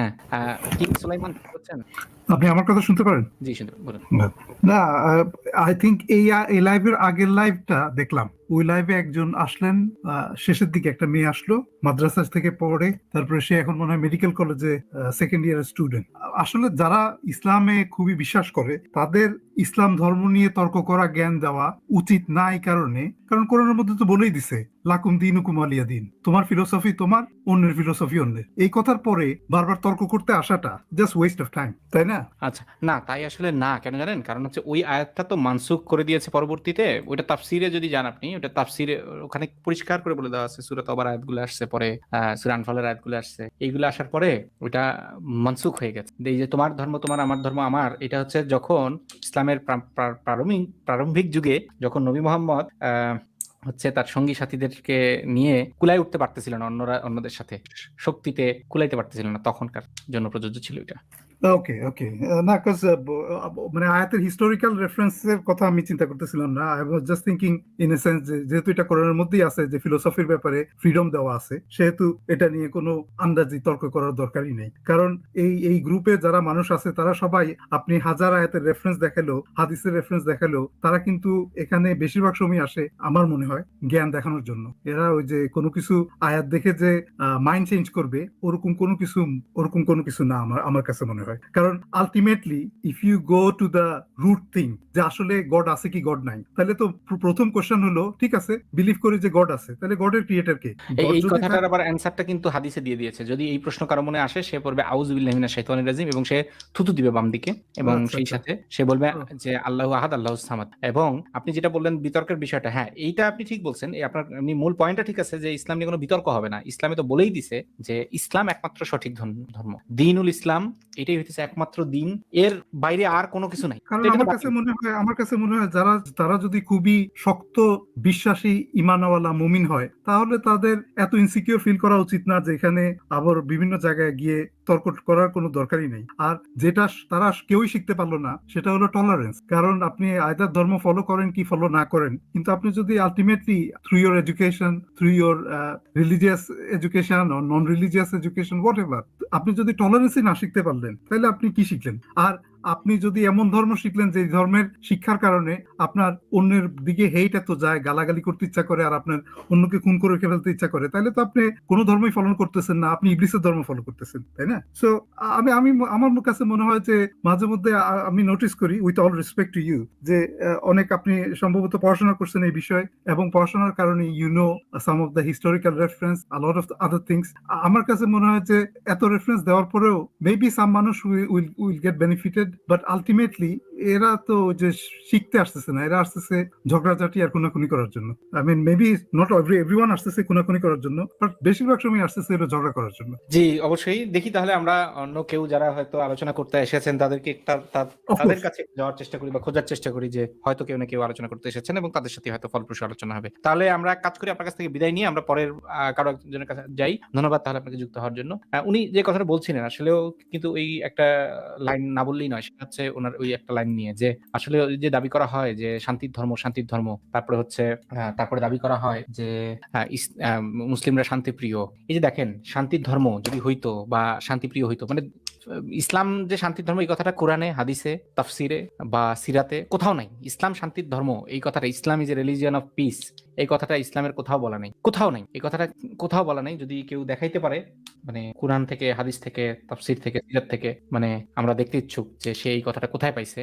হ্যাঁ আহ, কিং সুলাইমান আপনি আমার কথা শুনতে পারেন? জি শুনতে বলুন। না আই থিঙ্ক এই এই লাইভের আগের লাইভটা দেখলাম। ওই লাইভে একজন আসলেন শেষের দিকে একটা মেয়ে আসলো মাদ্রাসা থেকে পড়ে, তারপরে সে এখন মনে হয় মেডিকেল কলেজে সেকেন্ড ইয়ার স্টুডেন্ট আসলে যারা ইসলামে খুবই বিশ্বাস করে, তাদের ইসলাম ধর্ম নিয়ে তর্ক করা, জ্ঞান দেওয়া উচিত না এই কারণে। কারণ কোরআনের মধ্যে তো বলেই দিছে, লাকুম দিন হুকুম আলিয়া দিন। তোমার ফিলোসফি তোমার, অন্যের ফিলোসফি অন্যের। এই কথার পরে বারবার তর্ক করতে আসাটা জাস্ট ওয়েস্ট অফ টাইম তাই না? আচ্ছা না, তাই আসলে না, কেন জানেন? কারণ হচ্ছে ওই আয়াতটা তো মানসুখ করে দিয়েছে পরবর্তীতে। ওইটা তাফসিরে যদি যান আপনি ওটা তাফসিরে ওখানে পরিষ্কার করে বলে দেওয়া আছে সুরাত আবার আয়াতগুলো আসছে পরে আহ, সূরা আনফালের আয়াতগুলো আসছে। এইগুলো আসার পরে মানসুখ হয়ে গেছে। এই যে তোমার ধর্ম তোমার আমার ধর্ম আমার এটা হচ্ছে যখন ইসলামের প্রা- প্রা- প্রারম্ভিক প্রারম্ভিক যুগে যখন নবী মোহাম্মদ হচ্ছে তার সঙ্গী সাথীদেরকে নিয়ে কুলাই উঠতে পারতেছিল না অন্যরা অন্যদের সাথে। শক্তিতে কুলাইতে পারতেছিল না তখনকার জন্য প্রযোজ্য ছিল এটা। ওকে ওকে না কাজ মানে আয়াতের হিস্টোরিক্যাল রেফারেন্সের কথা আমি চিন্তা করতেছিলাম না। I was just thinking in a sense যেহেতু এটা মধ্যেই আছে, যে ফিলোসফির ব্যাপারে ফ্রিডম দেওয়া আছে, সেহেতু এটা নিয়ে কোনো আন্দাজি তর্ক করার দরকারই নেই। কারণ এই এই গ্রুপে যারা মানুষ আছে, তারা সবাই আপনি হাজার আয়াতের রেফারেন্স দেখাল, হাদিসের রেফারেন্স দেখাল, তারা কিন্তু এখানে বেশিরভাগ সময় আসে, আমার মনে হয়, জ্ঞান দেখানোর জন্য। এরা ওই যে, কোনো কিছু আয়াত দেখে যে মাইন্ড চেঞ্জ করবে, ওরকম কোনো কিছু, ওরকম কোনো কিছু না আমার আমার কাছে মনে হয়। কারণ ultimately if you go to the root thing যে আসলে গড আছে কি গড নাই তাহলে তো প্রথম কোশ্চেন হলো ঠিক আছে বিলিভ করি যে গড আছে তাহলে গডের ক্রিয়েটার কে? এই কথাটার আবার অ্যান্সারটা কিন্তু হাদিসে দিয়ে দিয়েছে। যদি এই প্রশ্ন কারও মনে আসে সে পড়বে আউজুবিল্লাহ মিনাশ শাইতানির রাজিম এবং সে থুতু দিবে বাম দিকে এবং আচ্ছা, সেই আচ্ছা। সাথে সে বলবে যে আল্লাহ আহাদ আল্লাহ সামাদ। এবং আপনি যেটা বললেন বিতর্কের বিষয়টা হ্যাঁ এইটা আপনি ঠিক বলছেন। এই আপনার এমনি মূল পয়েন্টটা ঠিক আছে যে ইসলাম নিয়ে কোনো বিতর্ক হবে না। ইসলামে তো বলেই দিছে যে ইসলাম একমাত্র সঠিক ধর্ম- ধর্ম। দিনুল ইসলাম এটাই হইতেছে একমাত্র দিন এর বাইরে আর কোনো কিছু নাই। কারণ আমার কাছে মনে হয় আমার কাছে মনে হয় যারা তারা যদি খুবই শক্ত বিশ্বাসী ইমানওয়ালা মুমিন হয় তাহলে তাদের এত ইনসিকিউর ফিল করা উচিত না যে এখানে আবার বিভিন্ন জায়গায় গিয়ে তর্ক করার কোনো দরকারই নেই। আর যেটা তারা কেউই শিখতে পারল না, সেটা হলো টলারেন্স কারণ আপনি আয়দার ধর্ম ফলো করেন কি ফলো না করেন, কিন্তু আপনি যদি ultimately through your education through your religious education non religious education what আপনি যদি টলারেন্সই না শিখতে পারলেন, তাহলে আপনি কি শিখলেন? আর আপনি যদি এমন ধর্ম শিখলেন যে ধর্মের শিক্ষার কারণে আপনার অন্যের দিকে হেইট এত যায়, গালাগালি করতে ইচ্ছা করে আর আপনার অন্যকে খুন করে ফেলতে ইচ্ছা করে, তাহলে তো আপনি কোনো ধর্মই ফলো করতেছেন না, আপনি ইবলিসের ধর্ম ফলো করতেছেন, তাই না? সো আমি আমি, আমার কাছে মনে হয় যে মাঝে মধ্যে আমি নোটিস করি with all respect to you যে অনেক আপনি সম্ভবত পড়াশোনা করছেন এই বিষয়ে এবং পড়াশোনার কারণে you know some of the historical reference lot of other things আমার কাছে মনে হয় যে এত রেফারেন্স দেওয়ার পরেও মেবি সাম মানুষ will will get benefited but ultimately এরা তো যে শিখতে আসতেছে না এরা আসতেছে ঝগড়াঝাটি আর খুনাখুনি করার জন্য। I mean maybe not every everyone আসতেছে খুনাখুনি করার জন্য বাট বেশিরভাগ সময় আসতেছে এরা ঝগড়া করার জন্য। জি অবশ্যই। দেখি তাহলে আমরা অন্য কেউ যারা হয়তো আলোচনা করতে এসেছেন তাদেরকে একটা তাদের কাছে যাওয়ার চেষ্টা করি বা খোঁজার চেষ্টা করি যে হয়তো কেউ না কেউ আলোচনা করতে এসেছেন এবং তাদের সাথে হয়তো ফলপ্রসূ আলোচনা হবে। তাহলে আমরা কাজ করি আপনার কাছ থেকে বিদায় নিয়ে আমরা পরের কারও একজনের কাছে যাই। ধন্যবাদ তাহলে আপনাকে যুক্ত হওয়ার জন্য। উনি যে কথাটা বলছিলেন আসলেও কিন্তু এই একটা লাইন না বললেই নয় সেটা হচ্ছে ওনার ওই একটা লাইন নিয়ে যে আসলে যে দাবি করা হয় যে শান্তির ধর্ম শান্তির ধর্ম। তারপরে হচ্ছে তারপরে দাবি করা হয় যে মুসলিমরা শান্তিপ্রিয়। এই যে দেখেন, শান্তির ধর্ম যদি হইতো বা শান্তিপ্রিয় হইতো মানে ইসলাম যে শান্তির ধর্ম, এই কথাটা কোরআনে, হাদিসে, তাফসিরে বা সিরাতে কোথাও নাই। ইসলাম শান্তির ধর্ম, এই কথাটা, Islam is a religion of peace এই কথাটা ইসলামের কোথাও বলা নেই। কোথাও নাই। এই কথাটা কোথাও বলা নেই। যদি কেউ দেখাইতে পারে মানে কোরআন থেকে, হাদিস থেকে, তাফসির থেকে, সিরাত থেকে মানে আমরা দেখতে ইচ্ছুক যে সে এই কথাটা কোথায় পাইছে।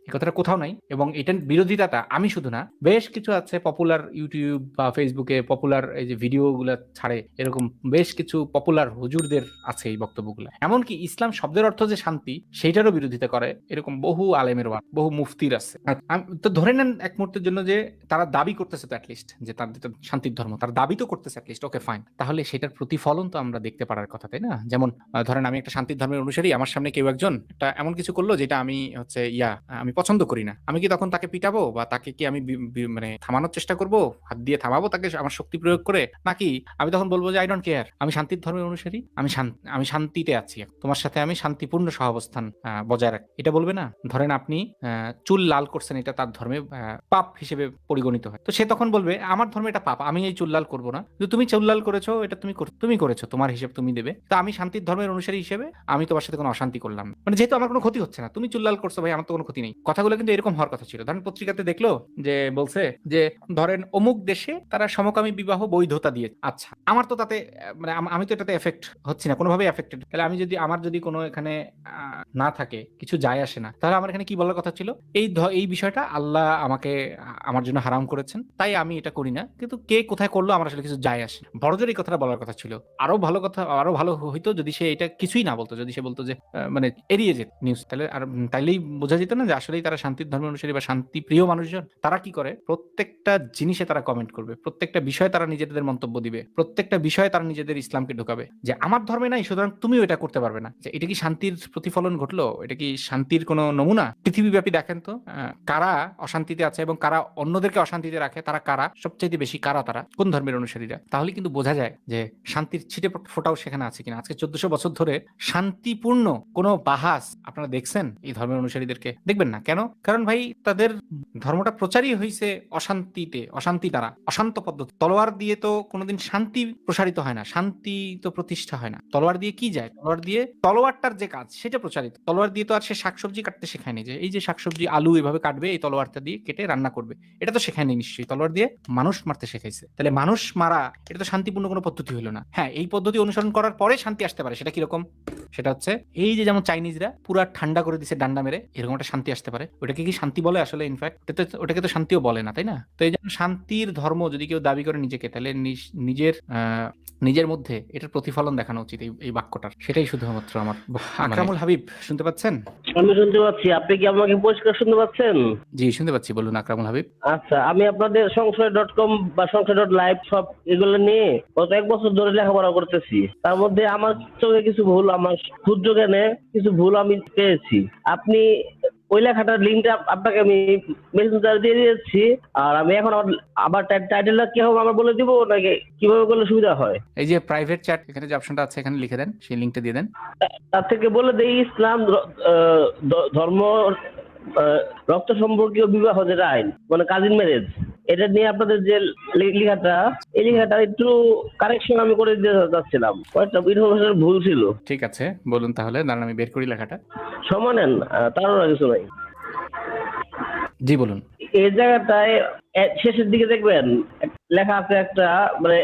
কথাটা কোথাও নাই এবং এটার বিরোধিতাটা আমি শুধু না, বেশ কিছু আছে পপুলার ইউটিউব বা ফেসবুকে পপুলার এই যে ভিডিওগুলো ছাড়ে, এরকম বেশ কিছু পপুলার হুজুরদের আছে এই বক্তব্যগুলো। এমনকি ইসলাম শব্দের অর্থ যে শান্তি, সেইটারও বিরোধিতা করে, এরকম বহু আলেমের ওয়াক বহু মুফতির আছে। তো ধরে নেন এক মুহূর্তের জন্য যে তারা দাবি করতেছে তো অ্যাটলিস্ট যে তাদের তো শান্তির ধর্ম, তার দাবি তো করতেছে অ্যাটলিস্ট ওকে ফাইন তাহলে সেটার প্রতিফলন তো আমরা দেখতে পারার কথা, তাই না? যেমন ধরেন আমি একটা শান্তির ধর্মের অনুসারী, আমার সামনে কেউ একজন এমন কিছু করল যেটা আমি হচ্ছে ইয়া, আমি আমি পছন্দ করি না। আমি কি তখন তাকে পিটাবো বা তাকে কি আমি মানে থামানোর চেষ্টা করব? হাত দিয়ে থামাবো তাকে আমার শক্তি প্রয়োগ করে? নাকি আমি তখন বলব যে, আই ডোন্ট কেয়ার। আমি শান্তির ধর্মের অনুসারী। আমি আমি শান্তিতে আছি। তোমার সাথে আমি শান্তিপূর্ণ সহাবস্থান বজায় রাখি। এটা বলবে না? ধরেন আপনি চুল লাল করছেন, এটা তার ধর্মে পাপ হিসেবে পরিগণিত হয়। তো সে তখন বলবে, আমার ধর্মে এটা পাপ। আমি এই চুল লাল করব না। কিন্তু তুমি চুল লাল করেছ, এটা তুমি তুমি করেছ। তোমার হিসেব তুমি দেবে। তো আমি শান্তির ধর্মের অনুসারী হিসেবে আমি তোমার সাথে কোনো অশান্তি করলাম মানে যেহেতু আমার কোনো ক্ষতি হচ্ছে না, তুমি চুল লাল করছ ভাই, আমার তো কোনো ক্ষতি নেই। কথাগুলো কিন্তু এরকম হওয়ার কথা ছিল। ধরেন পত্রিকাতে দেখল যে বলছে যে, ধরেন অমুক দেশে তারা সমকামী বিবাহ বৈধতা দিয়ে আচ্ছা আমার তো তাতে মানে আমি তো এটাতে এফেক্ট হচ্ছি না কোনোভাবে এফেক্টেড তাহলে আমি যদি, আমার যদি কোনো এখানে না থাকে, কিছু যায় আসে না, তাহলে আমার এখানে কি বলার কথা ছিল? এই এই বিষয়টা আল্লাহ আমাকে আমার জন্য হারাম করেছেন, তাই আমি এটা করি না, কিন্তু কে কোথায় করল আমার আসলে কিছু যায় আসে। বড়জোর এই কথাটা বলার কথা ছিল। আরও ভালো কথা, আরও ভালো হইতো যদি সে এটা কিছুই না বলতো, যদি সে বলতো যে মানে এড়িয়ে যেত নিউজ তাহলে আর তাইলেই বোঝা যেত না যে আসলেই তারা শান্তির ধর্ম অনুসারী বা শান্তি প্রিয় মানুষজন, তারা কি করে? প্রত্যেকটা জিনিসে তারা কমেন্ট করবে। প্রত্যেকটা বিষয়ে তারা নিজেদের মন্তব্য দিবে। প্রত্যেকটা বিষয়ে তারা নিজেদের ইসলামকে ঢোকাবে। যে আমার ধর্মে নাই, সুতরাং তুমিও এটা করতে পারবে না। যে এটা কি শান্তির প্রতিফলন ঘটলো? এটা কি শান্তির কোনো নমুনা? পৃথিবীব্যাপী দেখেন তো কারা অশান্তিতে আছে এবং কারা অন্যদেরকে অশান্তিতে রাখে, তারা কারা? সবচেয়ে বেশি কারা তারা? কোন ধর্মের অনুসারীরা? তাহলে কিন্তু বোঝা যায় যে শান্তির ছিটে ফোটাও সেখানে আছে কিনা। আজকে চোদ্দশো বছর ধরে শান্তিপূর্ণ কোনো বাহাস আপনারা দেখছেন এই ধর্মের অনুসারীদেরকে? দেখবেন না। কেন? কারণ ভাই তাদের ধর্মটা প্রচারই হয়েছে অশান্তিতে, অশান্তি দ্বারা, অশান্ত পদ্ধতি তলোয়ার দিয়ে তো কোনোদিন শান্তি প্রসারিত হয় না, শান্তি তো প্রতিষ্ঠা হয় না। তলোয়ার দিয়ে কি যায়? তলোয়ার দিয়ে তলোয়ারটার যে কাজ, সেটা প্রচারিত। তলোয়ার দিয়ে তো আর সে শাকসবজি কাটতে শেখায়নি যে, এই যে শাকসবজি, আলু এভাবে কাটবে, এই তলোয়ারটা দিয়ে কেটে রান্না করবে। এটা তো শেখায়নি নিশ্চয়ই। তলোয়ার দিয়ে মানুষ মারতে শেখাইছে। তাহলে মানুষ মারা, এটা তো শান্তিপূর্ণ কোনো পদ্ধতি হলো না। হ্যাঁ এই পদ্ধতি অনুসরণ করার পরে শান্তি আসতে পারে। সেটা কীরকম? সেটা হচ্ছে, এই যে যেমন চাইনিজরা পুরা ঠান্ডা করে দিছে ডান্ডা মেরে, এরকম একটা শান্তি আসতে পারে। ওটাকে কি শান্তি বলে আসলে ইনফ্যাক্ট ওটাকে তো শান্তিও বলে না তাই না? তো এই জন্য শান্তির ধর্ম যদি কেউ দাবি করে নিজেকে তাহলে নিজের নিজের মধ্যে এটার প্রতিফলন দেখানো উচিত এই- বাক্যটার। সেটাই শুধুমাত্র আমার আকরামুল হাবিব শুনতে পাচ্ছেন? আমি শুনতে পাচ্ছি। আপনি কি আমাকে পরিষ্কার শুনতে পাচ্ছেন? জি শুনতে পাচ্ছি। বলুন আকরামুল হাবিব। আচ্ছা আমি আপনাদের সংশয় ডট কম বা সংশয় ডট লাইভ সব এগুলো নিয়ে গত এক বছর ধরে লেখাপড়া করতেছি। তার মধ্যে আমার চোখে কিছু ভুল আমার সূর্য জ্ঞানে কিছু ভুল আমি পেয়েছি। আপনি ওই লেখাটার লিঙ্কটা আপনাকে আমি মেসেঞ্জার দিয়ে দিয়েছি। আর আমি এখন আবার টাইটেলটা কি হবে আমার বলে দিব নাকি কীভাবে করলে সুবিধা হয়? এই যে প্রাইভেট চ্যাট এখানে যে অপশনটা আছে এখানে লিখে দেন সেই লিঙ্কটা দিয়ে দেন। তার থেকে বলে দেই ইসলাম ধর্ম রক্ত সম্পর্কীয় বিবাহ যেটা আইন মানে কাজিন ম্যারেজ এটা নিয়ে আপনাদের যে লেখাটা এই লেখাটা একটু কারেকশন আমি করে দিতে চাচ্ছিলাম। কয়েকটা ইনফরমেশন ভুল ছিল। ঠিক আছে বলুন তাহলে দাঁড়ান আমি বের করি লেখাটা। সময় নেন তারও কিছু নাই। জি বলুন। এই জায়গাটায় শেষের দিকে দেখবেন লেখা আছে একটা মানে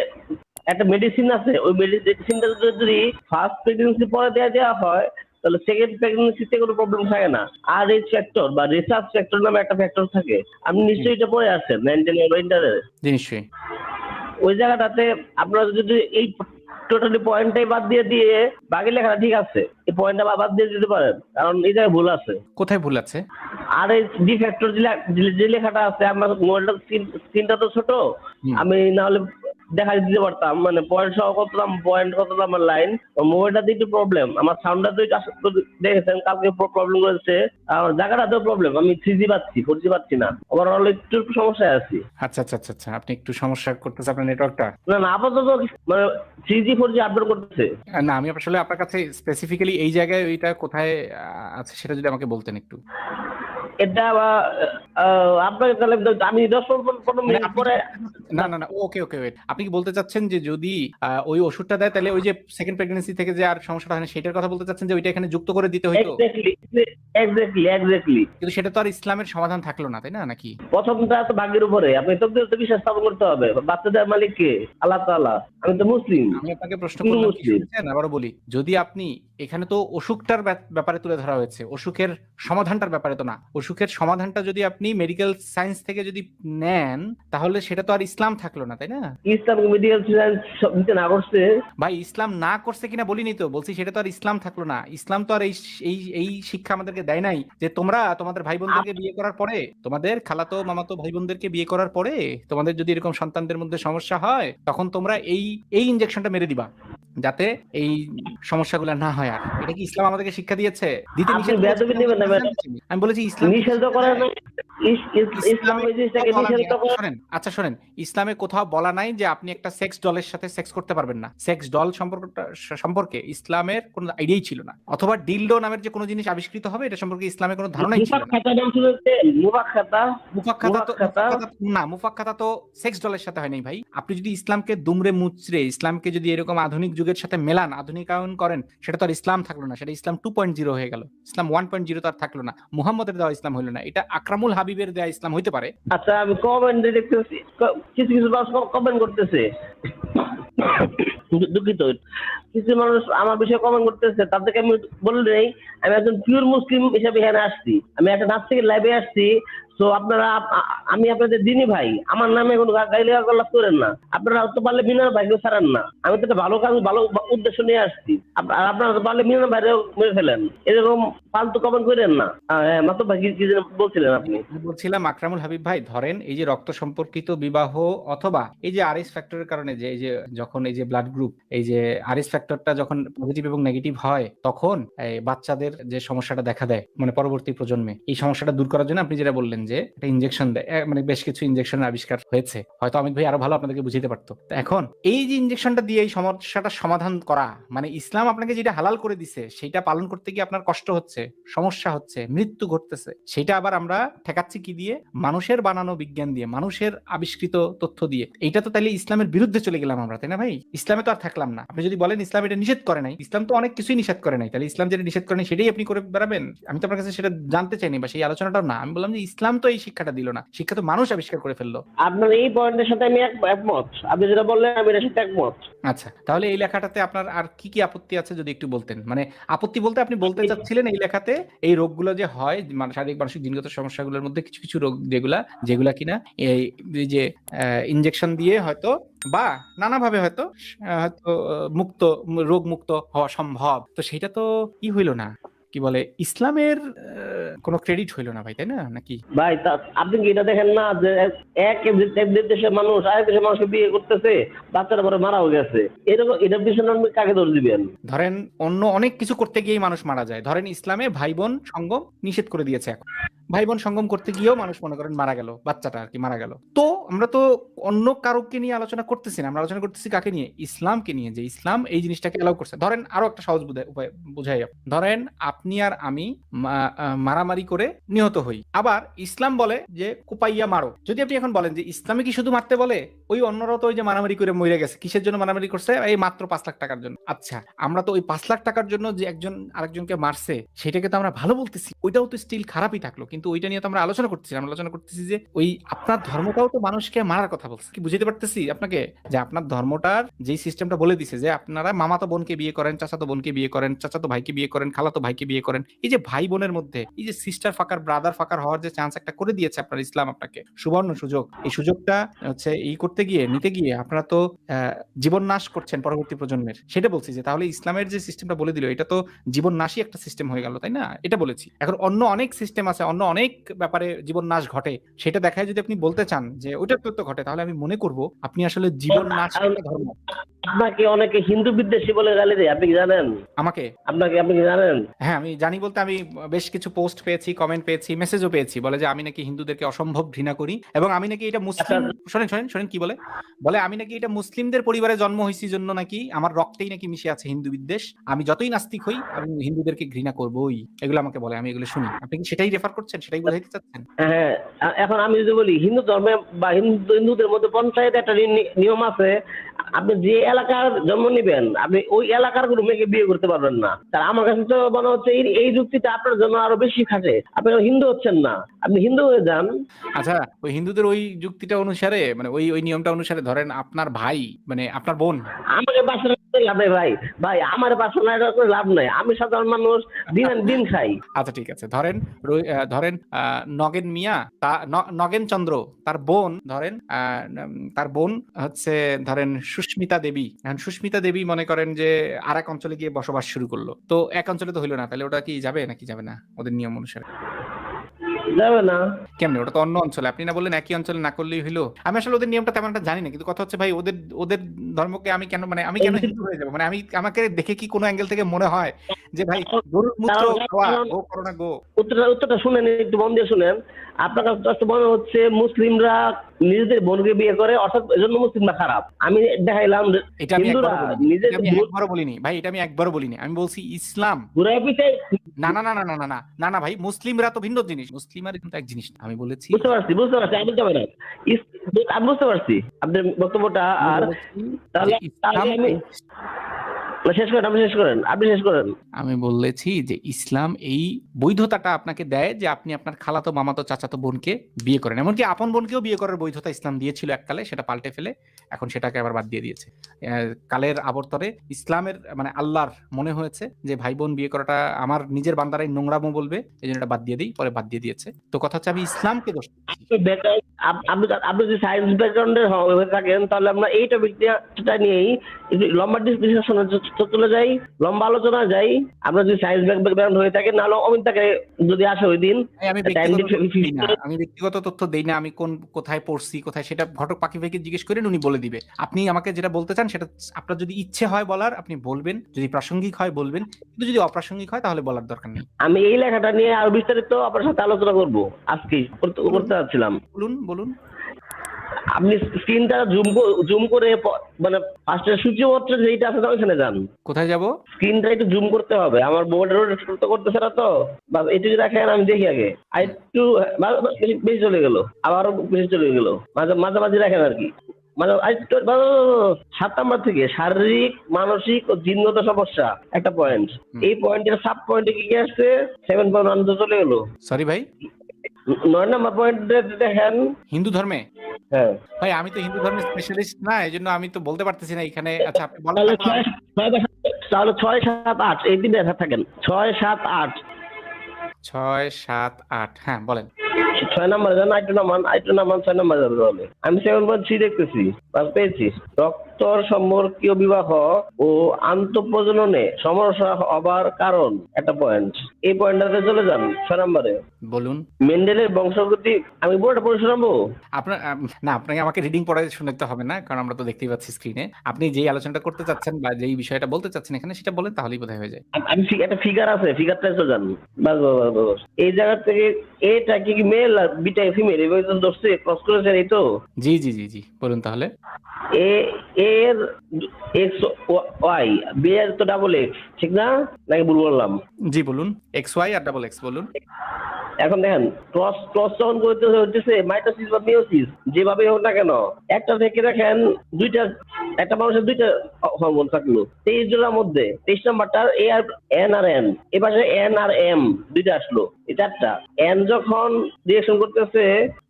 একটা মেডিসিন আছে। ওই মেডিসিনটা যদি ফার্স্ট প্রেগনেন্সি পরে দেওয়া দেওয়া হয় তাহলে সেকেন্ড প্রেগনেন্সিতে কোনো প্রবলেম থাকে না। আর এই ফ্যাক্টর বা রিসার্চ ফ্যাক্টর নামে একটা ফ্যাক্টর থাকে। আপনি নিশ্চয়ই এটা পড়ে আসছেন নাইনটিন ইন্টারে নিশ্চয়ই। ওই জায়গাটাতে আপনারা যদি এই টোটালি পয়েন্টটাই বাদ দিয়ে দিয়ে বাকি লেখাটা ঠিক আছে এই পয়েন্টটা বাদ দিয়ে দিতে পারেন কারণ এই জায়গায় ভুল আছে। কোথায় ভুল আছে? আর এই ডি ফ্যাক্টর যে লেখাটা আছে আমার মোবাইলটা স্ক্রিনটা তো ছোট আমি না হলে দেখা দিতে পারতাম মানে পয়েন্ট সহ কত দাম পয়েন্ট কত দাম আমার লাইন মোবাইলটাতে একটু প্রবলেম আমার সাউন্ডটা তো দেখেছেন কালকে প্রবলেম করেছে আর জায়গাটাতেও প্রবলেম আমি থ্রি জি পাচ্ছি ফোর জি পাচ্ছি না ওভারঅল একটু একটু সমস্যায় আছি। আচ্ছা আচ্ছা আচ্ছা আচ্ছা আপনি একটু সমস্যা করতেছে আপনার নেটওয়ার্কটা না না আপাতত মানে three G four G update করতেছে। না আমি আসলে আপনার কাছে স্পেসিফিক্যালি এই জায়গায় ওইটা কোথায় আছে সেটা যদি আমাকে বলতেন একটু। এটা আপনাকে তাহলে আমি দশ পনেরো পনেরো মানে মিনিট পরে না না না ওকে ওকে ওয়েট আপনি কি বলতে চাচ্ছেন যে যদি ওই ওষুধটা দেয় তাহলে ওই যে সেকেন্ড প্রেগনেন্সি থেকে যে আর সমস্যাটা হয় সেটার কথা বলতে চাচ্ছেন যে ওইটা এখানে যুক্ত করে দিতে হইতো? এক্স্যাক্টলি এক্স্যাক্টলি এক্স্যাক্টলি কিন্তু সেটা তো আর ইসলামের সমাধান থাকল না তাই না নাকি? প্রথমটা তো ভাগ্যের উপরে। আপনি তো তো বিশ্বাস স্থাপন করতে হবে। বাচ্চাদের মালিক কে? আল্লাহ তাআলা। আমি তো মুসলিম। আমি আপনাকে প্রশ্ন করলাম আবারও বলি যদি আপনি এখানে তো অসুখটার ব্যাপারে তুলে ধরা হয়েছে অসুখের সমাধানটার ব্যাপারে তো না। অসুখের সমাধানটা যদি আপনি মেডিকেল সায়েন্স থেকে যদি নেন তাহলে সেটা তো আর ইসলাম থাকল না তাই না? ইসলাম মেডিকেল সায়েন্স না করছে। ভাই ইসলাম না করছে কিনা বলিনি তো বলছি সেটা তো আর ইসলাম থাকল না। ইসলাম তো আর এই এই এই শিক্ষা আমাদেরকে দেয় নাই যে তোমরা তোমাদের ভাই বোনদেরকে বিয়ে করার পরে তোমাদের খালাতো মামাতো ভাই বোনদেরকে বিয়ে করার পরে তোমাদের যদি এরকম সন্তানদের মধ্যে সমস্যা হয় তখন তোমরা এই এই ইনজেকশনটা মেরে দিবা। যাতে এই সমস্যাগুলো না হয়। আর এটা কি ইসলাম আমাদেরকে শিক্ষা দিয়েছে? দিতে নিষেধ। আমি বলেছি ইসলাম নিষেধ করে আচ্ছা শোনেন ইসলামে কোথাও বলা নাই যে আপনি একটা সেক্স ডলের সাথে সেক্স করতে পারবেন না। সেক্স ডল সম্পর্কটা সম্পর্কে ইসলামের কোনো আইডিয়াই ছিল না। অথবা ডিলডো নামের যে কোনো জিনিস আবিষ্কৃত হবে এটা সম্পর্কে ইসলামের কোনো ধারণাই ছিল না। খাতা নাম শুনেছেন মুফাক খাতা মুফাক্কাতা তো সেক্স ডলের সাথে হয় নাই ভাই। আপনি যদি ইসলামকে দুমড়ে মুচড়ে ইসলামকে যদি এরকম আধুনিক যুগের সাথে মেলান আধুনিকায়ন করেন সেটা তো আর ইসলাম থাকল না। সেটা ইসলাম টু পয়েন্ট জিরো হয়ে গেল। ইসলাম ওয়ান পয়েন্ট জিরো তো আর থাকল না। মুহাম্মদের দেওয়া ইসলাম হলো না। এটা আকরামুল হাবিবের দেয়া ইসলাম হইতে পারে? আচ্ছা আমি কমেন্ট দেখতেছি কিছু কিছু মানুষ কমেন্ট করতেছে। দুঃখিত। কিছু মানুষ আমার বিষয়ে কমেন্ট করতেছে তাদেরকে আমি বলে নেই আমি একজন পিওর মুসলিম হিসাবে এখানে আসছি। আমি একটা নাচ থেকে লাইভে আসছি তো আপনারা আমি আপনাদের দিনই ভাই। আমার নামে কোনো গা- গাইলে গল্লাপ করেন না। আপনারা তো পারলে মিনার ভাইকে ছাড়েন না। আমি তো একটা ভালো কাজ, ভালো উদ্দেশ্য নিয়ে আসছি। আপনারা তো পারলে মিনার ভাইরেও মেরে ফেলেন। এরকম ফালতু কমেন্ট করেন না। হ্যাঁ মাত্র ভাই, কি বলছিলেন আপনি? বলছিলাম, আকরামুল হাবিব ভাই, ধরেন এই যে রক্ত সম্পর্কিত বিবাহ অথবা এই যে আরএস ফ্যাক্টরের কারণে যে, এই যে যখন এই যে ব্লাড গ্রুপ এই যে আরএস ফ্যাক্টরটা যখন পজিটিভ এবং নেগেটিভ হয়, তখন বাচ্চাদের যে সমস্যাটা দেখা দেয় মানে পরবর্তী প্রজন্মে, এই সমস্যাটা দূর করার জন্য আপনি যেটা বললেন যে একটা ইনজেকশন দেয় মানে বেশ কিছু ইনজেকশনের আবিষ্কার হয়েছে। হয়তো অমিত ভাই আরও ভালো আপনাদেরকে বুঝিতে পারতো। এখন, এই যে ইনজেকশনটা দিয়ে এই সমস্যাটা সমাধান করা মানে ইসলাম আপনাকে যেটা হালাল করে দিছে, সেটা পালন করতে গিয়ে আপনার কষ্ট হচ্ছে, সমস্যা হচ্ছে, মৃত্যু ঘটতেছে, সেটা আবার আমরা ঠেকাচ্ছি কি দিয়ে? মানুষের বানানো বিজ্ঞান দিয়ে, মানুষের আবিষ্কৃত তথ্য দিয়ে। এটা তো তাহলে ইসলামের বিরুদ্ধে চলে গেলাম আমরা, তাই না ভাই? ইসলামে তো আর থাকলাম না। আপনি যদি বলেন ইসলাম এটা নিষেধ করে নাই, ইসলাম তো অনেক কিছুই নিষেধ করে নাই। তাহলে ইসলাম যেটা নিষেধ করে নাই, সেটাই আপনি করে বেড়াবেন? আমি তো আপনার কাছে সেটা জানতে চাইনি বা সেই আলোচনাটাও না। আমি বললাম যে ইসলাম তো এই শিক্ষাটা দিল না। শিক্ষা তো মানুষ আবিষ্কার করে ফেলল। আপনার এই পয়েন্টের সাথে আমি একমত। আপনি যেটা বললেন আমি এটার সাথে একমত। আচ্ছা তাহলে এই লেখাটাতে আপনার আর কি কি আপত্তি আছে যদি একটু বলতেন? মানে আপত্তি বলতে আপনি বলতে চাচ্ছিলেন এই লেখাতে এই রোগগুলো যে হয় মানে শারীরিক মানসিক জিনগত সমস্যাগুলোর মধ্যে কিছু কিছু রোগ যেগুলা যেগুলা কিনা এই যে ইনজেকশন দিয়ে হয়তো বা নানাভাবে হয়তো হয়তো মুক্ত রোগ মুক্ত হওয়া সম্ভব। তো সেটা তো কি হইল না। কি বলে ইসলামের কোনো ক্রেডিট হইল না ভাই তাই না? নাকি? ভাই আপনি কি এটা দেখেন না যে এক দেশের মানুষ আরেক দেশের মানুষ বিয়ে করতেছে বাচ্চারা পরে মারাও গেছে। এরকম এটার পিছনে আপনি কাকে দোষ দিবেন? ধরেন অন্য অনেক কিছু করতে গিয়েই মানুষ মারা যায়। ধরেন ইসলামে ভাই বোন সঙ্গম নিষেধ করে দিয়েছে এখন। ভাই বোন সঙ্গম করতে গিয়েও মানুষ মনে করেন মারা গেল, বাচ্চাটা আর কি মারা গেল। তো আমরা তো অন্য কারোকে নিয়ে আলোচনা করতেছি না, আমরা আলোচনা করতেছি কাকে নিয়ে? ইসলামকে নিয়ে যে ইসলাম এই জিনিসটাকে এলাও করছে। ধরেন আরও একটা সহজ উপায় বুঝাই ধরেন আপনি আর আমি মারামারি করে নিহত হই। আবার ইসলাম বলে যে, কুপাইয়া মারো। যদি আপনি এখন বলেন যে, ইসলামে কি শুধু মারতে বলে? ওই অন্যরাও তো ওই যে মারামারি করে মরে গেছে। কিসের জন্য মারামারি করছে? এই মাত্র পাঁচ লাখ টাকার জন্য। আচ্ছা আমরা তো ওই পাঁচ লাখ টাকার জন্য যে একজন আরেকজনকে মারছে, সেটাকে তো আমরা ভালো বলতেছি। ওইটাও তো স্টিল খারাপই থাকল। কিন্তু ওইটা নিয়ে তো আমরা আলোচনা করতেছি আমরা আলোচনা করতেছি যে ওই আপনার ধর্মটাও তো মানুষকে মারার কথা বলছে। কি বুঝতে পারতেছি আপনাকে? যে আপনার ধর্মটার যেই সিস্টেমটা বলে দিছে যে আপনারা মামাতো বোনকে বিয়ে করেন, চাচাতো বোনকে বিয়ে করেন, চাচাতো ভাইকে বিয়ে করেন, খালাতো ভাইকে বিয়ে করেন, এই যে ভাই বোনের মধ্যে, এই যে সিস্টার ফাকার ব্রাদার ফাকার হওয়ার যে চান্স একটা করে দিয়েছে আপনার ইসলাম আপনাকে, সুবর্ণ সুযোগ। এই সুযোগটা হচ্ছে এই করতে গিয়ে, নিতে গিয়ে আপনারা তো জীবন নাশ করছেন পরবর্তী প্রজন্মের। সেটা বলছি যে তাহলে ইসলামের যে সিস্টেমটা বলে দিল, এটা তো জীবন নাশই একটা সিস্টেম হয়ে গেল, তাই না? এটা বলেছি। এখন অন্য অনেক সিস্টেম আছে, অন্য অনেক ব্যাপারে জীবন নাশ ঘটে সেটা দেখায় যদি আপনি বলতে চান যে ওইটা তো ঘটে তাহলে আমি মনে করব আপনি আসলে জীবন নাশ ধর্ম। আপনাকে অনেকে হিন্দু বিদ্বেষী বলে গালি দেয় আপনি জানেন? আমাকে? আপনাকে আপনি জানেন? হ্যাঁ আমি জানি বলতে আমি বেশ কিছু পোস্ট পেয়েছি কমেন্ট পেয়েছি মেসেজও পেয়েছি বলে যে আমি নাকি হিন্দুদেরকে অসম্ভব ঘৃণা করি এবং আমি নাকি এটা মুসলিম শোনেন শোনেন শোনেন কি বলে? বলে আমি নাকি এটা মুসলিমদের পরিবারে জন্ম হয়েছি জন্য নাকি আমার রক্তেই নাকি মিশে আছে হিন্দু বিদ্বেষ আমি যতই নাস্তিক হই আমি হিন্দুদেরকে ঘৃণা করবোই। এগুলো আমাকে বলে আমি এগুলো শুনি। আপনি কি সেটাই রেফার করছেন? সেটাই বোঝাইতে চাচ্ছেন? হ্যাঁ এখন আমি যদি বলি হিন্দু ধর্মে বা হিন্দু হিন্দুদের মধ্যে পঞ্চায়েতে একটা নিয়ম আছে আপনি যে এলাকার জন্ম নিবেন আপনি ওই এলাকার কোনো মেয়েকে বিয়ে করতে পারবেন না। তার আমার কাছে তো মনে হচ্ছে এই যুক্তিটা আপনার জন্য আরও বেশি খাটে। আপনি হিন্দু হচ্ছেন না আপনি হিন্দু হয়ে যান। আচ্ছা ওই হিন্দুদের ওই যুক্তিটা অনুসারে মানে ওই ওই নিয়মটা অনুসারে ধরেন আপনার ভাই মানে আপনার বোন। আমাকে বাসা করতে ভাই। ভাই, আমার বাসা না করে লাভ নাই। আমি সাধারণ মানুষ, দিন খাই। আচ্ছা ঠিক আছে। ধরেন ধরেন নগেন মিয়া নগেন চন্দ্র, তার বোন, ধরেন তার বোন হচ্ছে, ধরেন, সুস্মিতা দেবী। এখন সুস্মিতা দেবী মনে করেন যে আর এক অঞ্চলে গিয়ে বসবাস শুরু করল। তো এক অঞ্চলে তো হইল না, তাহলে ওটা কি যাবে নাকি যাবে না ওদের নিয়ম অনুসারে? যাবে না। কেমনে? ওটা তো অন্য অঞ্চলে। আপনি না বললেন একই অঞ্চলে না করলেই হলো। আমি আসলে ওদের নিয়মটা তেমন একটা জানি না কিন্তু কথা হচ্ছে ভাই ওদের ওদের ধর্মকে আমি কেন মানে আমি কেন হিন্দু হয়ে যাব? মানে আমি আমাকে দেখে কি কোনো অ্যাঙ্গেল থেকে মনে হয় যে ভাই গরুর মূত্র খাওয়া গো করোনা গো। উত্তরটা উত্তরটা শুনেন একটু মন দিয়ে শুনেন। আপনার কাছে মনে হচ্ছে মুসলিমরা নিজেদের বোনকে বিয়ে করে অর্থাৎ এজন্য মুসলিমরা খারাপ। আমি দেখাইলাম এটা আমি একবারও বলিনি। ভাই এটা আমি একবারও বলিনি। আমি বলছি ইসলাম। না না না না না না না না না ভাই মুসলিমরা তো ভিন্ন জিনিস। মুসলিম আর কিন্তু এক জিনিস আমি বলেছি বুঝতে পারছি বুঝতে পারছি আমি বুঝতে পারি আমি বুঝতে পারছি আপনার বক্তব্যটা আর তাহলে শেষ করেন আপনি শেষ করেন আপনি শেষ করেন। আমি বলেছি যে ইসলাম এই বৈধতাটা আপনাকে দেয় যে আপনি আপনার খালাতো মামাতো চাচাতো বোনকে বিয়ে করেন। এমনকি আপন বোনকেও বিয়ে করার বৈধতা ইসলাম দিয়েছিল এককালে সেটা পাল্টে ফেলে এখন সেটাকে আবার বাদ দিয়ে দিয়েছে। কালের আবর্তরে ইসলামের মানে আল্লাহর মনে হয়েছে যে ভাই বোন বিয়ে করাটা আমার নিজের বান্দারাই নোংরামো বলবে এই জন্য এটা বাদ দিয়ে দিই পরে বাদ দিয়ে দিয়েছে। তো কথা হচ্ছে আমি ইসলামকে দোষ আপনি আপনি যদি সায়েন্স ব্যাকগ্রাউন্ডের হয়ে থাকেন তাহলে আমরা এই টপিকটা নিয়েই লম্বা ডিসকাশনে চলে যাই লম্বা আলোচনা যাই আমরা যদি সায়েন্স ব্যাকগ্রাউন্ড হয়ে থাকেন নাহলে অমিত তাকে যদি আসে ওই দিন আমি ব্যক্তিগত তথ্য দিই না। আমি কোন কোথায় পড়ছি কোথায় সেটা ঘটক পাখি ভাইকে জিজ্ঞেস করেন উনি বলে দিবে। আপনি আমাকে যেটা বলতে চান সেটা আপনার যদি ইচ্ছে হয় বলার আপনি বলবেন। যদি প্রাসঙ্গিক হয় বলবেন। কিন্তু যদি অপ্রাসঙ্গিক হয় তাহলে বলার দরকার নেই। আমি এই লেখাটা নিয়ে আরও বিস্তারিত আপনার সাথে আলোচনা করব। আজকে করতে চাচ্ছিলাম বলুন বলুন। আপনি স্ক্রিনটা জুম জুম করে মানে ফার্স্টে সূচিপত্র যেটা আছে ওইখানে যান কোথায় যাব স্ক্রিনটা একটু জুম করতে হবে আমার বোর্ডের তো করতেছে না তো বা এটুকু রাখেন আমি দেখি আগে আর একটু বেশি- চলে গেল আবারও বেশি চলে গেল মাঝে মাঝে মাঝে রাখেন আর কি মানে সাত নাম্বার থেকে শারীরিক মানসিক ও জিনগত সমস্যা একটা পয়েন্ট এই পয়েন্টের সাব পয়েন্টে কি কি আসছে সেভেন পয়েন্ট ওয়ান চলে গেল সরি ভাই নয় নাম্বার পয়েন্টে দেখেন হিন্দু ধর্মে হ্যাঁ। ভাই আমি তো হিন্দু ধর্মের স্পেশালিস্ট না এই জন্য আমি তো বলতে পারতেছি না এখানে। আচ্ছা আপনি বলেন। তাহলে ছয় সাত- তাহলে ছয় সাত আট এই তিনটে থাকেন। ছয় সাত আট। ছয় সাত আট হ্যাঁ বলেন। ছয় নম্বর জানা আইটু নামান আইটু নামান ছয় নম্বর জানা আমি সেভেন পয়েন্ট থ্রি দেখতেছি পাঁচ পেয়েছি। রক্তর সম্পর্কীয় বিবাহ ও আন্তঃপ্রজননে সমস্যা হবার কারণ। একটা পয়েন্ট এই পয়েন্টটাতে চলে যান ছয় নাম্বারে। বলুন। মেন্ডেলের বংশগতি আমি বইটা পড়ে শোনাবো? আপনার না আপনাকে আমাকে রিডিং পড়াই শুনতে হবে না কারণ আমরা তো দেখতেই পাচ্ছি স্ক্রিনে আপনি যেই আলোচনাটা করতে চাচ্ছেন বা যেই বিষয়টা বলতে চাচ্ছেন এখানে সেটা বলেন তাহলেই বোধহয় হয়ে যায়। আমি একটা ফিগার আছে ফিগারটা চলে যান। বাস বাস বাস। এই জায়গা থেকে এটা কি মেল আর বিটা ফিমেল এভাবে তো ধরছে ক্রস করেছেন এই তো? জি জি জি জি বলুন তাহলে। এ এ এর এক্স ওয়াই বি এর তো ডাবল এক্স ঠিক না? নাকি ভুল বললাম? জি বলুন। এক্স ওয়াই আর ডাবল এক্স বলুন। এখন দেখেন ক্রস ক্রস যখন করতে হচ্ছে মাইটোসিস বা মিওসিস যেভাবে হোক না কেন একটা থেকে দেখেন দুইটা একটা মানুষের দুইটা হরমোন থাকল তেইশ জনের মধ্যে তেইশ নাম্বারটার A R N R N এপাশে এন আর এম দুইটা আসলো এই চারটা। এন যখন রিয়েকশন করতেছে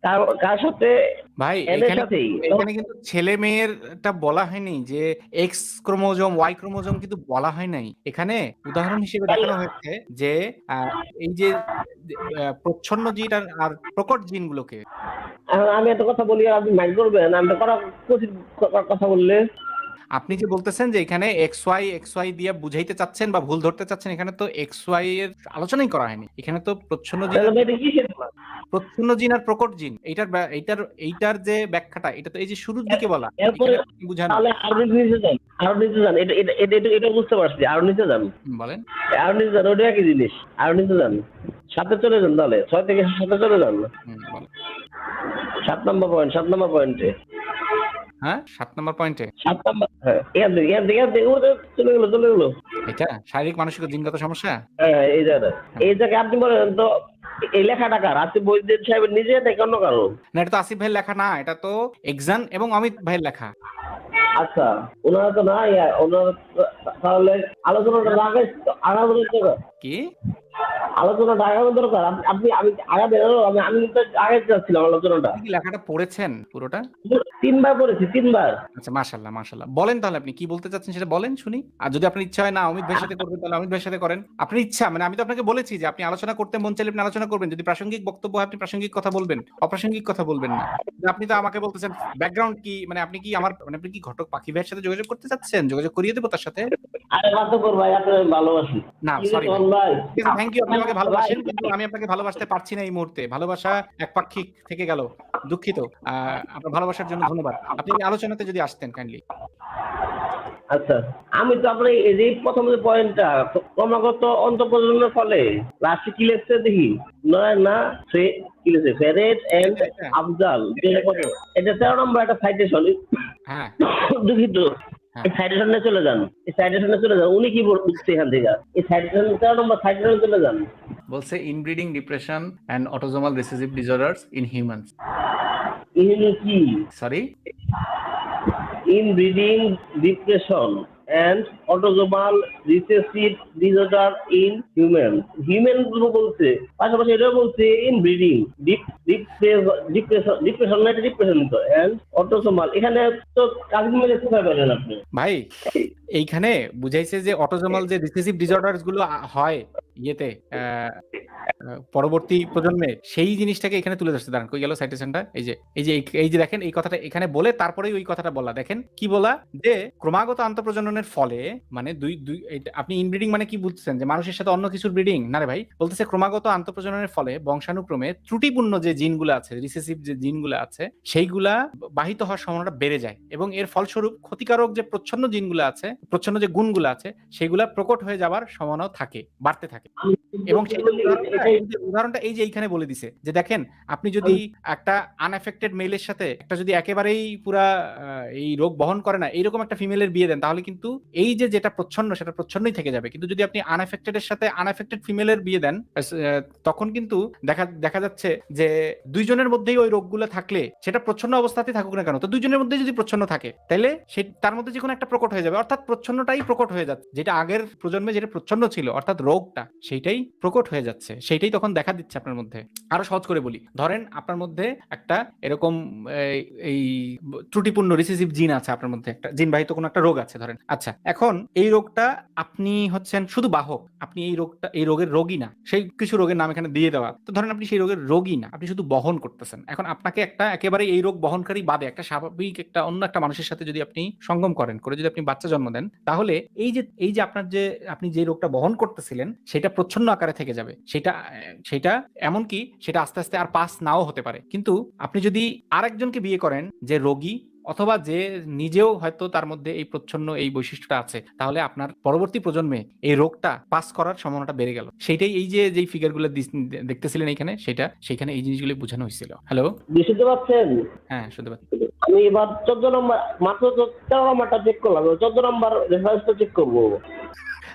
কার কার সাথে ভাই এখানে এখানে কিন্তু ছেলে মেয়েরটা বলা হয়নি যে এক্স ক্রোমোজোম ওয়াই ক্রোমোজোম কিন্তু বলা হয় নাই। এখানে উদাহরণ হিসেবে দেখানো হয়েছে যে এই যে প্রচ্ছন্ন জিন আর- প্রকট জিনগুলোকে। আমি একটা কথা বলি আপনি মাইন্ড করবেন আমি কথা বললে। আপনি যে বলতেছেন যে এখানে এক্স ওয়াই এক্স ওয়াই দিয়ে বুঝাইতে চাচ্ছেন বা ভুল ধরতে চাচ্ছেন এখানে তো এক্স ওয়াই এর আলোচনাই করা হয়নি। এখানে তো প্রচ্ছন্ন প্রচ্ছন্ন জিন আর প্রকট জিন এইটার এইটার এইটার যে ব্যাখ্যাটা এটা তো এই যে শুরুর দিকে বলা তাহলে আরও নিচে যান আরও নিচে যান এটা এটা এটা এটা- এটা বুঝতে পারছি আরও নিচে যান। বলেন। আরও নিচে যান ওটা একই জিনিস আরও নিচে যান। সাথে চলে যান তাহলে ছয় থেকে সাথে চলে যান। সাত নম্বর পয়েন্ট সাত নম্বর পয়েন্টে হ্যাঁ? সাত নম্বর পয়েন্টে সাত নম্বর হ্যাঁ। চলে গেলো চলে গেলো। এটা? শারীরিক মানসিক জিনগত সমস্যা? হ্যাঁ এই জায়গাটা এই জায়গায় আপনি বলেন তো এই লেখাটা কার? আসিফ বৈদ্যুৎ সাহেবের নিজে নাকি অন্য কারও? না এটা তো আসিফ ভাইয়ের লেখা না এটা তো এক্সান এবং অমিত ভাইয়ের লেখা। আচ্ছা ওনারা তো না ওনারা তাহলে আলোচনাটা আগে দরকার কি? আলোচনাটা আগানোর দরকার। আপনি- আপনি আমি আগাবে আমি আমি আগে যাচ্ছিলাম আলোচনাটা। কি লেখাটা পড়েছেন পুরোটা? তিনবার পড়েছি তিনবার। আচ্ছা মাশাল্লাহ মাশাল্লাহ বলেন তাহলে আপনি কি বলতে চাচ্ছেন সেটা বলেন শুনি। আর যদি আপনার ইচ্ছা হয় না অমিত ভাইয়ের সাথে করবেন তাহলে অমিত ভাইয়ের সাথে করেন। আপনার ইচ্ছা মানে আমি তো আপনাকে বলেছি যে আপনি আলোচনা করতে মন চাইলে আপনি আলোচনা করবেন। যদি প্রাসঙ্গিক বক্তব্য হয় আপনি প্রাসঙ্গিক কথা বলবেন অপ্রাসঙ্গিক কথা বলবেন না। আপনি তো আমাকে বলতেছেন ব্যাকগ্রাউন্ড কি মানে আপনি কি আমার মানে আপনি কি ঘটক পাখি ভাইয়ের সাথে যোগাযোগ করতে চাচ্ছেন? যোগাযোগ করিয়ে দেবো তার সাথে? আরে বাধ্য কর ভাই আপনার ভালোবাসি। না সরি ভাই। থ্যাংক ইউ আপনি আমাকে ভালোবাসেন কিন্তু আমি আপনাকে ভালোবাসতে পারছি না এই মুহূর্তে। ভালোবাসা একপাক্ষিক থেকে গেল দুঃখিত। আপনার ভালোবাসার জন্য ধন্যবাদ। আপনি আলোচনাতে যদি আসতেন কাইন্ডলি আচ্ছা আমি তো আপনার এই যে প্রথম যে পয়েন্টটা ক্রমাগত অন্তঃপ্রজন্মের ফলে লাস্টে কি লিখছে দেখি? নয় না সে কি লিখছে? ফেরেট এন্ড আফজাল। এটা তেরো নম্বর একটা সাইটেশন হ্যাঁ। দুঃখিত। হ্যাঁ। এই সাইটেশনে চলে যান। এই সাইডেশনে চলে যান। উনি কি বলছে এখান থেকে? এই সাইডেশন তেরো নম্বর সাইডেশনে চলে যান। বলছে inbreeding depression and autosomal recessive disorders in humans in কি? Sorry inbreeding depression and autosomal recessive disorder in human. Human গুলো বলছে পাশাপাশি এটাও বলছে ইন ডিপ্রেশন ডিপ্রেশন না ডিপ্রেশন তো, and autosomal এখানে তো কাজী মিলে কোথায় আপনি? ভাই, এইখানে বুঝাইছে যে অটোজোমাল যে রিসেসিভ ডিসঅর্ডারসগুলো হয় ইয়েতে পরবর্তী প্রজন্মে সেই জিনিসটাকে এখানে তুলে ধরছে। দাঁড়ান কই গেল সাইটেশনটা? এই যে এই যে এই- যে দেখেন এই কথাটা এখানে বলে তারপরেই ওই কথাটা বলা। দেখেন কি বলা? যে ক্রমাগত আন্তঃপ্রজননের ফলে মানে দুই দুই আপনি ইনব্রিডিং মানে কি বুঝছেন যে মানুষের সাথে অন্য কিছুর ব্রিডিং না রে ভাই বলতেছে ক্রমাগত আন্তঃপ্রজননের ফলে বংশানুক্রমে ত্রুটিপূর্ণ যে জিনগুলো আছে রিসেসিভ যে জিনগুলো আছে সেইগুলা বাহিত হওয়ার সম্ভাবনাটা বেড়ে যায়। এবং এর ফলস্বরূপ ক্ষতিকারক যে প্রচ্ছন্ন জিনগুলো আছে প্রচ্ছন্ন যে গুণগুলো আছে সেগুলা প্রকট হয়ে যাওয়ার সম্ভাবনাও থাকে বাড়তে থাকে। এবং উদাহরণটা- এই যে এইখানে বলে দিছে যে দেখেন, আপনি যদি একটা আনএফেক্টেড মেলের সাথে একটা যদি একেবারেই পুরা এই রোগ বহন করে না, এইরকম একটা ফিমেলের বিয়ে দেন, তাহলে কিন্তু এই যে যেটা প্রচ্ছন্ন, সেটা প্রচ্ছন্নই থেকে যাবে। কিন্তু যদি আপনি আনএফেক্টেড এর সাথে আনএফেক্টেড ফিমেলের বিয়ে দেন তখন কিন্তু দেখা দেখা যাচ্ছে যে দুইজনের মধ্যেই ওই রোগগুলো থাকলে, সেটা প্রচ্ছন্ন অবস্থাতেই থাকুক না কেন, তো দুইজনের মধ্যে যদি প্রচ্ছন্ন থাকে তাহলে সে, তার মধ্যে যে কোনো একটা প্রকট হয়ে যাবে। অর্থাৎ প্রচ্ছন্নটাই প্রকট হয়ে যাচ্ছে, যেটা আগের প্রজন্মে যেটা প্রচ্ছন্ন ছিল, অর্থাৎ রোগটা। সেইটাই প্রকট হয়ে যাচ্ছে, সেইটাই তখন দেখা দিচ্ছে আপনার মধ্যে। আরও সহজ করে বলি, ধরেন আপনার মধ্যে একটা এরকম, এই- ত্রুটিপূর্ণ রিসিসিভ জিন আছে আপনার মধ্যে একটা জিন বাহিত কোনো একটা রোগ আছে ধরেন। আচ্ছা এখন এই রোগটা আপনি হচ্ছেন শুধু বাহক, আপনি এই রোগটা, এই রোগের রোগী না, সেই কিছু রোগের নাম এখানে দিয়ে দেওয়া। তো ধরেন আপনি সেই রোগের রোগী না, আপনি শুধু বহন করতেছেন। এখন আপনাকে একটা একেবারে এই রোগ বহনকারী বাদে একটা স্বাভাবিক একটা অন্য একটা মানুষের সাথে যদি আপনি সঙ্গম করেন, করে যদি আপনি বাচ্চা জন্ম দেন, তাহলে এই যে এই যে আপনার যে, আপনি যে রোগটা বহন করতেছিলেন সেটা প্রচ্ছন্ন আকারে থেকে যাবে। সেটা সেটা এমনকি সেটা আস্তে আস্তে আর পাস নাও হতে পারে। কিন্তু আপনি যদি আরেকজনকে বিয়ে করেন যে রোগী অথবা যে নিজেও হয়তো তার মধ্যে এই প্রচ্ছন্ন এই বৈশিষ্ট্যটা আছে তাহলে আপনার পরবর্তী প্রজন্মে এই রোগটা পাস করার সম্ভাবনাটা বেড়ে গেল। সেটাই এই যে যেই ফিগারগুলো দেখতেছিলেন এখানে সেটা সেখানে এই জিনিসগুলো বোঝানো হয়েছিল। হ্যালো বুঝতে পারছেন হ্যাঁ শুনতে পাচ্ছি। আমি এবার চোদ্দ নম্বর মাত্র তেরো নম্বরটা চেক করলাম চোদ্দ নম্বর রেফারেন্সটা চেক করব।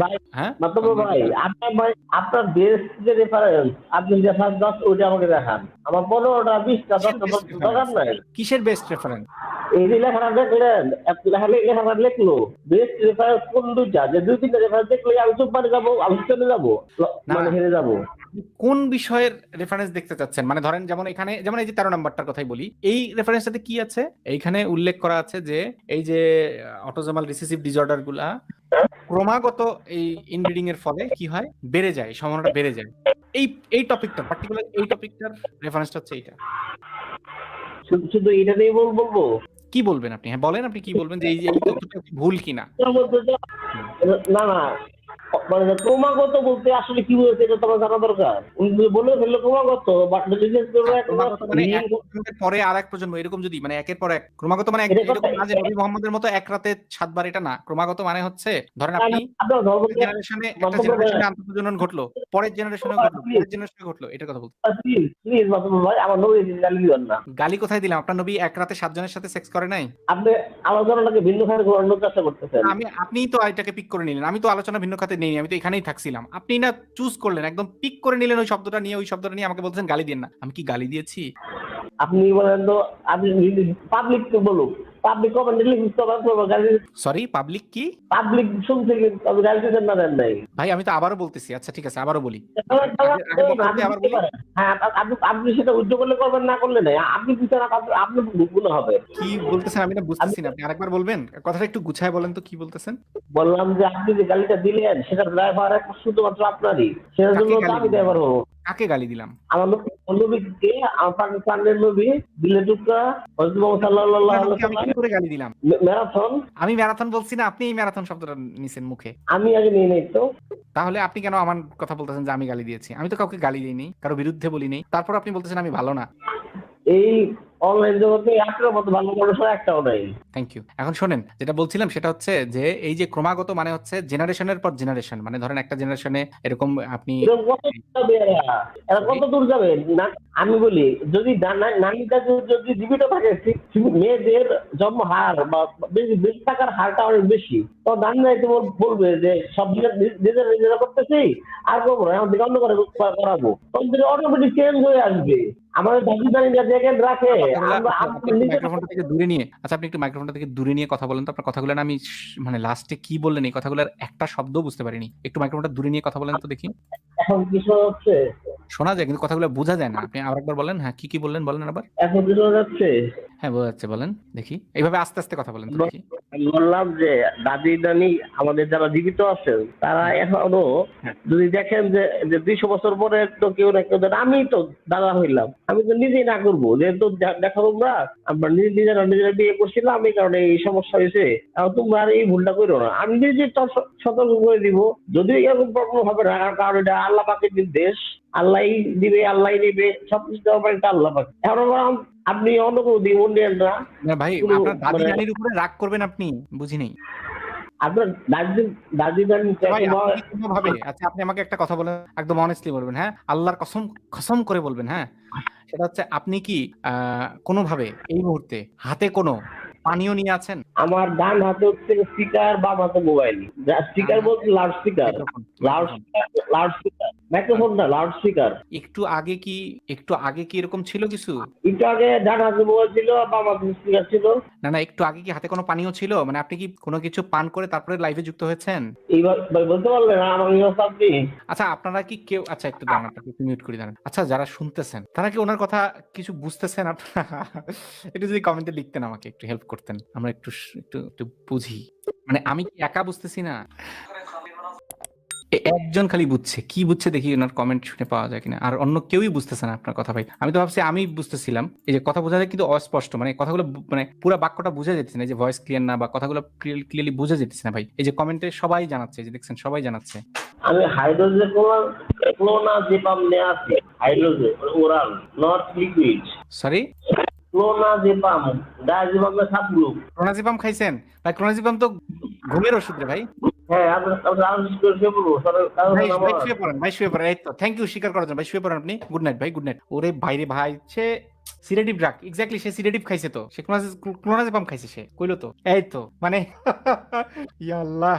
ভাই হ্যাঁ? ভাই আপনার ভাই আপনার বেস্ট যে রেফারেন্স আপনি দশ ওইটা আমাকে দেখান। আমার পনেরোটা বিশটা দশটা দরকার নাই। কিসের বেস্ট রেফারেন্স এই যে লেখাটা দেখলেন এত লেখা লেখাটা লিখলো। বেস্ট রেফারেন্স কোন দুইটা? যে দুই তিনটা রেফারেন্স দেখলে আমি চুপ যাব আমি চলে যাব মানে হেরে যাব। কোন বিষয়ের রেফারেন্স দেখতে চাচ্ছেন? মানে ধরেন যেমন এখানে যেমন এই যে তেরো নাম্বারটার কথাই বলি এই রেফারেন্সটাতে কি আছে? এইখানে উল্লেখ করা আছে যে এই যে অটোজোমাল রিসেসিভ ডিসঅর্ডারগুলা ক্রমাগত এই ইনব্রিডিং এর ফলে কি হয়? বেড়ে যায় সম্ভাবনাটা বেড়ে যায়। এই এই টপিকটা পার্টিকুলার এই টপিকটার রেফারেন্সটা হচ্ছে এইটা। শুধু এটা নিয়ে বল বলব? কি বলবেন আপনি? হ্যাঁ বলেন আপনি কি বলবেন যে এই যে ভুল কিনা? না না। মানে ক্রমাগত বলতে আসলে কি এটা তোমার জানা দরকার। উনি বলে ফেলল ক্রমাগত বাট মানে পরে আর এক প্রজন্ম এরকম যদি মানে একের পর এক ক্রমাগত মানে নবী মোহাম্মদের মতো এক রাতে সাতবার এটা না ক্রমাগত মানে হচ্ছে ধরেন আপনি জেনারেশনে একটা জেনারেশনে। আন্তঃপ্রজনন ঘটলো পরের জেনারেশনে ঘটলো পরের জেনারেশনে ঘটলো এটা কথা বলতে প্লিজ মাসুম ভাই আমার নবী গালি দিবেন না। গালি কোথায় দিলাম? আপনার নবী এক রাতে সাতজনের সাথে সেক্স করে নাই? আপনি ভিন্ন খাতে ঘোরানোর চেষ্টা করতেছেন। আমি আপনিই তো এটাকে পিক করে নিলেন আমি তো আলোচনা ভিন্ন খাতে নেই আমি তো এখানেই থাকছিলাম। আপনি না চুজ করলেন, একদম পিক করে নিলেন ওই শব্দটা নিয়ে, ওই শব্দটা নিয়ে আমাকে বলছেন গালি দিন না। আমি কি গালি দিয়েছি? আপনি বলেন তো, আপনি পাবলিক বলুক পাবলিক কমেন্ট লিখতে সরি পাবলিক কি? পাবলিক শুনছে কি তবে গাড়ি দিতেন না দেন নাই। ভাই আমি তো আবারও বলতেছি আচ্ছা ঠিক আছে আবারও বলি। হ্যাঁ আপনি আপনি সেটা উদ্যোগ করলে করবেন না করলে নাই। আপনি বিচার আপনি আপনি গুণ হবে। কি বলতেছেন? আমি না বুঝতেছি না আপনি আরেকবার বলবেন? কথাটা একটু গুছায় বলেন তো কি বলতেছেন? বললাম যে আপনি যে গাড়িটা দিলেন সেটা ড্রাইভার শুধুমাত্র আপনারই। সেটার জন্য আমি ড্রাইভার হব। কাকে গালি দিলাম? আমার নবী- নবীকে আমার পাকিস্তানের নবী দিলে মোহাম্মদ সাল্লাল্লাহু আলাইহি আমি কি করে গালি দিলাম? ম্যারাথন? আমি ম্যারাথন বলছি না আপনি এই ম্যারাথন শব্দটা নিছেন মুখে। আমি আগে নিয়ে নেই তো। তাহলে আপনি কেন আমার কথা বলতেছেন যে আমি গালি দিয়েছি? আমি তো কাউকে গালি দিইনি কারও বিরুদ্ধে বলিনি। নেই তারপর আপনি বলতেছেন আমি ভালো না। এই অনলাইন জগতে আপনার মতো ভালো মানুষ একটাও নাই। থ্যাংক ইউ এখন শোনেন যেটা বলছিলাম সেটা হচ্ছে যে এই যে ক্রমাগত মানে হচ্ছে জেনারেশনের পর জেনারেশন মানে ধরেন একটা জেনারেশনে এরকম আপনি কত দূর যাবে এরা? এরা কত দূর যাবে? না আমি বলি যদি না- নারীটা যদি- জীবিত থাকে মেয়েদের জন্ম হার বা বেশি বেশি থাকার হারটা অনেক বেশি। তো নারীরাই তো বলবে যে সব নিজেরা নিজেরা করতেছি আর করব না এখন অন্য করে করাবো। তখন অটোমেটিক চেঞ্জ হয়ে আসবে। আমাদের দেখেন রাখে। মাইক্রোফোনটা থেকে দূরে নিয়ে আচ্ছা আপনি একটু মাইক্রোফোনটা থেকে দূরে নিয়ে কথা বলেন তো। আপনার কথাগুলো আমি মানে লাস্টে কি বললেন এই কথাগুলোর একটা শব্দ বুঝতে পারিনি। একটু মাইক্রোফোনটা দূরে নিয়ে কথা বলেন তো দেখি। এখন কিছু হচ্ছে শোনা যায় কিন্তু কথাগুলো বোঝা যায় না। আপনি আরেকবার বলেন হ্যাঁ কি কি বললেন বলেন আবার। এখন হ্যাঁ বোঝা যাচ্ছে বলেন দেখি। এইভাবে আস্তে আস্তে কথা বলেন দেখি। বললাম যে দাদি দানি আমাদের যারা জীবিত আছেন তারা এখনও যদি দেখেন যে যে দুইশো বছর পরে তো কেউ না কেউ আমি তো দাদা হইলাম। আমি তো নিজেই না করব যেহেতু দেখো তোমরা আমরা নিজে নিজেরা নিজেরা বিয়ে করছিলাম এই কারণে এই সমস্যা হয়েছে। তোমরা আর এই ভুলটা করো না। আমি নিজে সতর্ক করে দিব যদিও এরকম প্রবলেম হবে না কারণ- এটা আল্লাহ পাকের নির্দেশ। আল্লাহ দিবে আল্লাহ নিবে সবকিছু দেওয়ার পরে আল্লাহ পাক এখন আপনি অন্য কোনো দিব না। না ভাই আপনার দাদি মানে- নানির উপরে রাগ করবেন আপনি বুঝি নেই। আপনার দাদি দাদি আচ্ছা আপনি আমাকে একটা কথা বলেন একদম অনেস্টলি বলবেন হ্যাঁ? আল্লাহর কসম কসম করে বলবেন হ্যাঁ? সেটা হচ্ছে আপনি কি আহ, কোনোভাবে এই মুহূর্তে হাতে কোনো পানীয় নিয়ে আছেন? আমার ডান হাতে হচ্ছে স্পিকার বাম হাতে মোবাইল স্পিকার বলতে loud speaker loud speaker loud speaker microphone না লাউড স্পিকার একটু আগে কি একটু আগে কি এরকম ছিল কিছু? একটু আগে ডান হাতে মোবাইল ছিল বাম হাতে স্পিকার ছিল। না না একটু আগে কি হাতে কোনো পানীয় ছিল? মানে আপনি কি কোনো কিছু পান করে তারপরে লাইভে যুক্ত হয়েছেন? এইভাবে ভাই বলতে পারলেন আমার ইউস আপনি? আচ্ছা আপনারা কি কেউ আচ্ছা একটু দাঁড়ান একটু মিউট করে দাঁড়ান। আচ্ছা যারা শুনতেছেন তারা কি ওনার কথা কিছু বুঝতেছেন আপনারা? একটু যদি কমেন্টে লিখতেন আমাকে একটু হেল্প করতেন। আমরা একটু একটু একটু বুঝি। মানে আমি কি একা বুঝতেছি না? একজন খালি বুঝছে। কি বুঝছে দেখি ওনার কমেন্ট শুনে পাওয়া যায় কিনা। আর অন্য কেউই বুঝতেছে না আপনার কথা ভাই। আমি তো ভাবছি আমি বুঝতেছিলাম এই যে কথা বোঝা যায় কিন্তু অস্পষ্ট। মানে কথাগুলো মানে পুরো বাক্যটা বোঝা যেতেছে না যে ভয়েস ক্লিয়ার না বা কথাগুলো ক্লিয়ারলি বোঝা যেতেছে না ভাই। এই যে কমেন্টে সবাই জানাচ্ছে যে দেখছেন সবাই জানাচ্ছে। আমি হাইড্রোজেন ক্লোনা যে পাম আছে hydrogen oral not liquid sorry ক্লোনা যে পাম ডায়াজিপামের সাব খাইছেন? ভাই ক্লোনাজিপাম তো ঘুমের ওষুধ রে ভাই। হ্যাঁ শুয়ে পড়ব। কারণ ভাই ভাই আমার শুয়ে পড়েন ভাই শুয়ে পড়েন। এই তো থ্যাংক ইউ স্বীকার করার জন্য। ভাই শুয়ে পড়েন আপনি। গুড নাইট ভাই গুড নাইট ওরে ভাই সে সিরেটিভ ড্রাগ এক্স্যাক্টলি সে সিরেটিভ খাইছে তো। সে ক্লোনাজিপাম খাইছে সে। কইলো তো। এই তো মানে ইয়া আল্লাহ